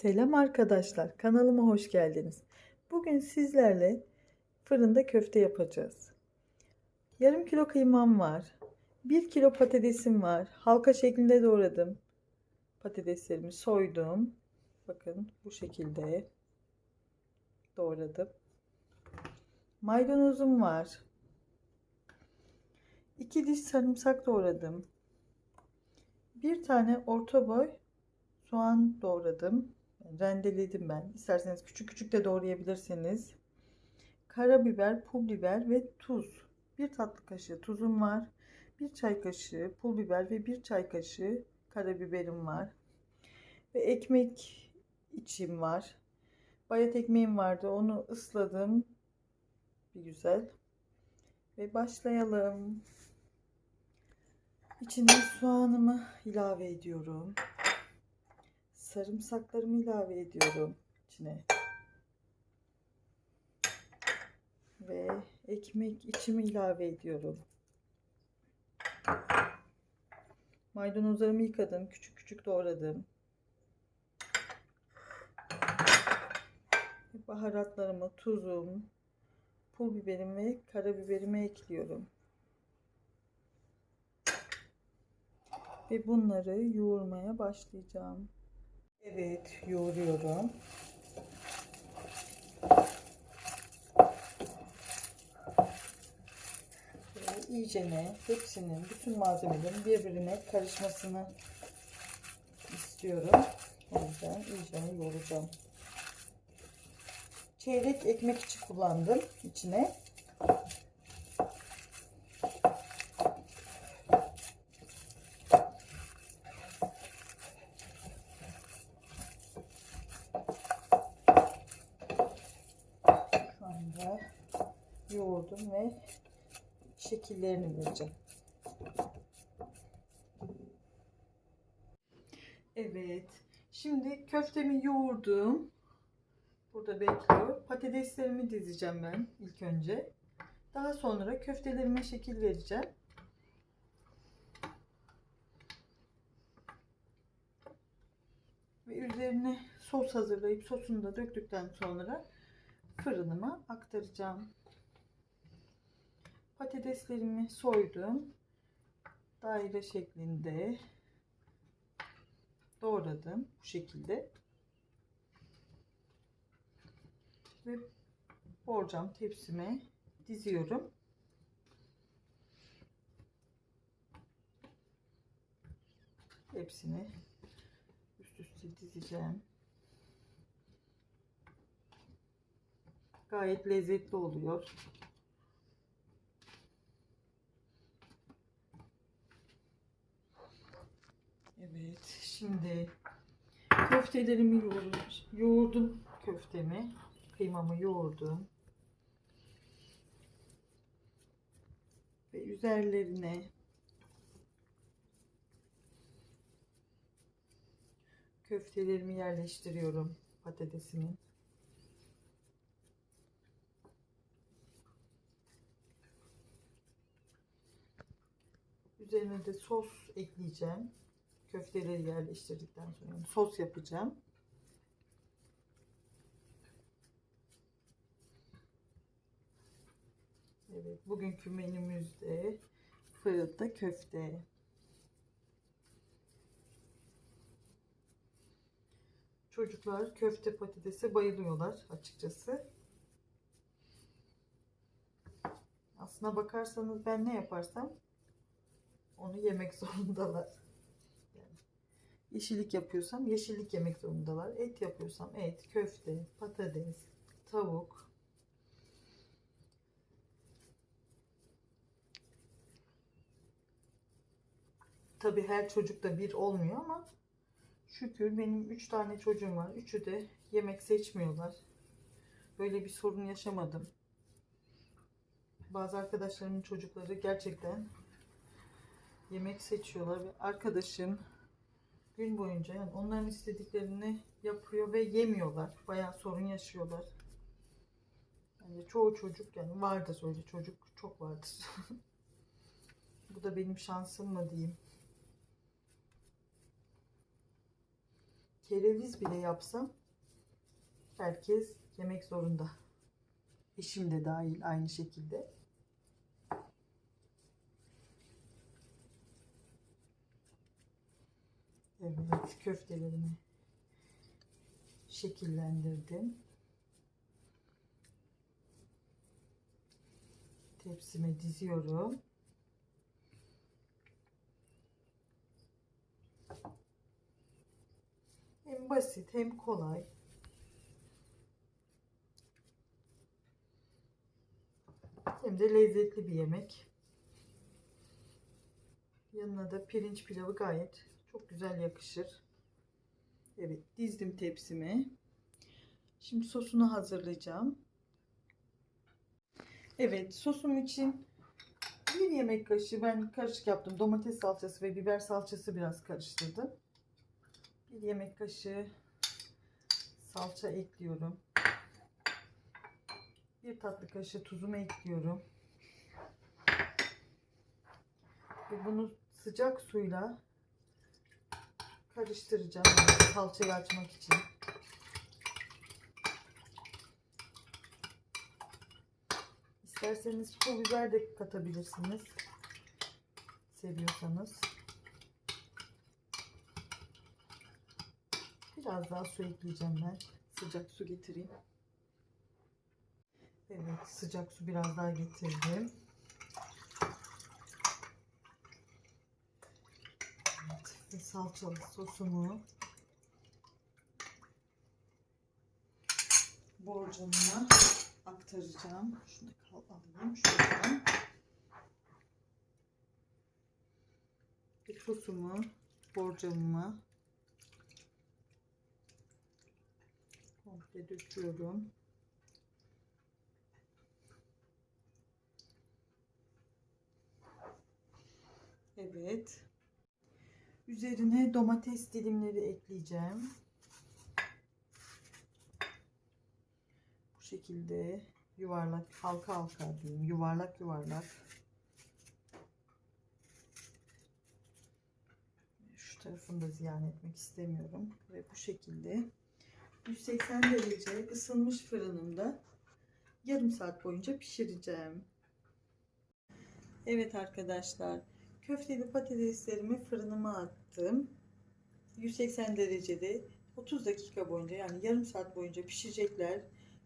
Selam arkadaşlar, kanalıma hoş geldiniz. Bugün sizlerle fırında köfte yapacağız. Yarım kilo kıymam var. 1 kilo patatesim var. Halka şeklinde doğradım. Patateslerimi soydum. Bakın bu şekilde doğradım. Maydanozum var. 2 diş sarımsak doğradım. Bir tane orta boy soğan doğradım. Rendeledim ben. İsterseniz küçük küçük de doğrayabilirsiniz. Karabiber, pul biber ve tuz. Bir tatlı kaşığı tuzum var. Bir çay kaşığı pul biber ve bir çay kaşığı karabiberim var. Ve ekmek içim var. Bayat ekmeğim vardı. Onu ısladım. Bir güzel. Ve başlayalım. İçine soğanımı ilave ediyorum. Sarımsaklarımı ilave ediyorum içine. Ve ekmek içimi ilave ediyorum. Maydanozlarımı yıkadım. Küçük küçük doğradım. Baharatlarımı, tuzum, pul biberim ve karabiberimi ekliyorum. Ve bunları yoğurmaya başlayacağım. Evet, yoğuruyorum. Böyle iyicene hepsinin, bütün malzemelerin birbirine karışmasını istiyorum. O yüzden iyicene yoğuracağım. Çeyrek ekmek içi kullandım içine. Şu anda yoğurdum ve şekillerini vereceğim. Evet. Şimdi köftemi yoğurdum. Burada bekliyor. Patateslerimi dizeceğim ben ilk önce. Daha sonra köftelerime şekil vereceğim. Ve üzerine sos hazırlayıp sosunu da döktükten sonra fırınıma aktaracağım. Patateslerimi soydum. Daire şeklinde doğradım bu şekilde. Ve borcam tepsime diziyorum. Hepsini üst üste dizeceğim. Gayet lezzetli oluyor. Evet, şimdi köftelerimi yoğurdum. Yoğurdum köftemi. Kıymamı yoğurdum. Ve üzerlerine köftelerimi yerleştiriyorum patatesimin. Üzerine de sos ekleyeceğim. Köfteleri yerleştirdikten sonra yani sos yapacağım. Evet, bugünkü menümüzde fırında köfte. Çocuklar köfte patatese bayılıyorlar açıkçası. Aslına bakarsanız ben ne yaparsam onu yemek zorundalar. Yeşillik yapıyorsam yeşillik yemek zorundalar. Et yapıyorsam et, köfte, patates, tavuk. Tabii her çocuk da bir olmuyor ama şükür benim 3 tane çocuğum var. Üçü de yemek seçmiyorlar. Böyle bir sorun yaşamadım. Bazı arkadaşlarımın çocukları gerçekten yemek seçiyorlar arkadaşım gün boyunca yani onların istediklerini yapıyor ve yemiyorlar. Bayağı sorun yaşıyorlar. Yani çoğu çocuk yani vardır öyle çocuk çok vardır. Bu da benim şansım mı diyeyim. kereviz bile yapsam herkes yemek zorunda. Eşim de dahil aynı şekilde. Evet, köftelerimi şekillendirdim. Tepsime diziyorum. Hem basit hem kolay. Hem de lezzetli bir yemek. Yanına da pirinç pilavı gayet çok güzel yakışır. Evet dizdim tepsimi. Şimdi sosunu hazırlayacağım. Evet sosum için bir yemek kaşığı ben karışık yaptım. Domates salçası ve biber salçası biraz karıştırdım. Bir yemek kaşığı salça ekliyorum. Bir tatlı kaşığı tuzumu ekliyorum. Ve bunu sıcak suyla karıştıracağım. Salçayı açmak için. İsterseniz pul biber de katabilirsiniz. Seviyorsanız. Biraz daha su ekleyeceğim ben. Sıcak su getireyim. Evet sıcak su biraz daha getirdim. Evet, ve salçalı sosumu borcamına aktaracağım. Şunu alayım şuradan. Ve sosumu borcamıma komple döküyorum. Evet. Üzerine domates dilimleri ekleyeceğim. Bu şekilde yuvarlak halka halka diyeyim. Yuvarlak yuvarlak. Şu tarafını da ziyan etmek istemiyorum. Ve bu şekilde 180 derece ısınmış fırınımda yarım saat boyunca pişireceğim. Evet arkadaşlar köfteli patateslerimi fırınıma attım. 180 derecede 30 dakika boyunca yani yarım saat boyunca pişecekler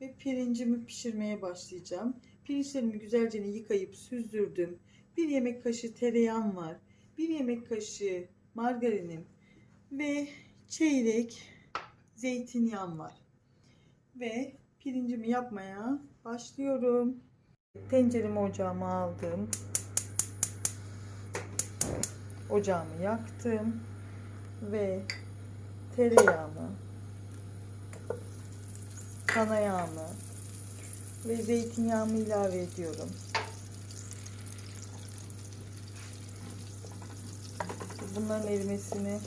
ve pirincimi pişirmeye başlayacağım. Pirinçlerimi güzelce yıkayıp süzdürdüm. Bir yemek kaşığı tereyağım var. Bir yemek kaşığı margarinim ve çeyrek zeytinyağım var. Ve pirincimi yapmaya başlıyorum. Tenceremi ocağıma aldım. Ocağımı yaktım ve tereyağımı, kana yağımı ve zeytinyağımı ilave ediyorum. Bunların erimesini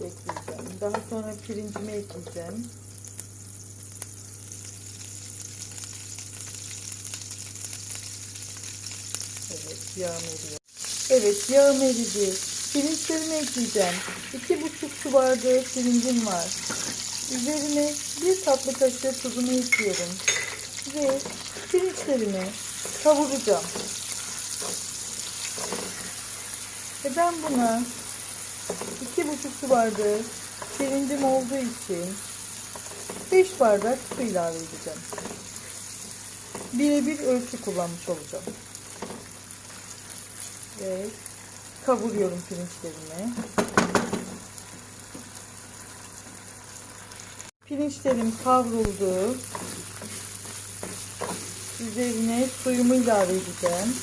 bekleyeceğim. Daha sonra pirincimi ekleyeceğim. Evet yağım eriyor. Evet yağım eridi. Pirinçlerimi ekleyeceğim. 2,5 su bardağı pirincim var. Üzerine bir tatlı kaşığı tuzumu ekliyorum. Ve pirinçlerimi kavuracağım. Ve ben buna 2,5 su bardağı pirincim olduğu için 5 bardak su ilave edeceğim. Birebir ölçü kullanmış olacağım. Ve kavuruyorum pirinçlerimi. Pirinçlerim kavruldu. Üzerine suyumu ilave edeceğim.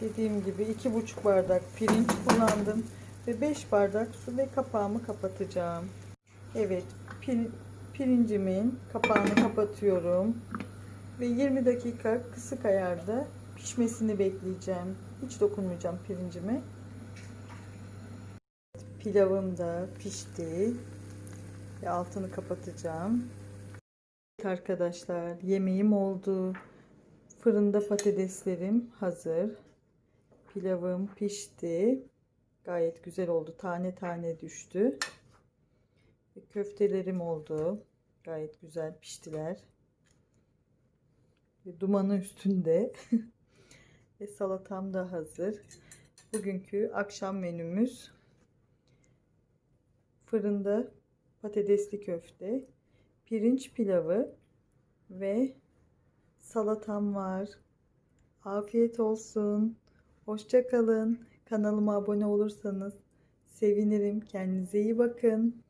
Dediğim gibi iki buçuk bardak pirinç kullandım ve 5 bardak su ve kapağımı kapatacağım. Evet, pir, pirincimin kapağını kapatıyorum ve 20 dakika kısık ayarda pişmesini bekleyeceğim. Hiç dokunmayacağım pirincime. Pilavım da pişti ve altını kapatacağım. Evet Arkadaşlar yemeğim oldu. Fırında patateslerim hazır. Pilavım pişti. Gayet güzel oldu. Tane tane düştü. Köftelerim oldu. Gayet güzel piştiler. Ve dumanı üstünde. Ve salatam da hazır. Bugünkü akşam menümüz fırında patatesli köfte, pirinç pilavı ve salatam var. Afiyet olsun. Hoşça kalın. Kanalıma abone olursanız sevinirim. Kendinize iyi bakın.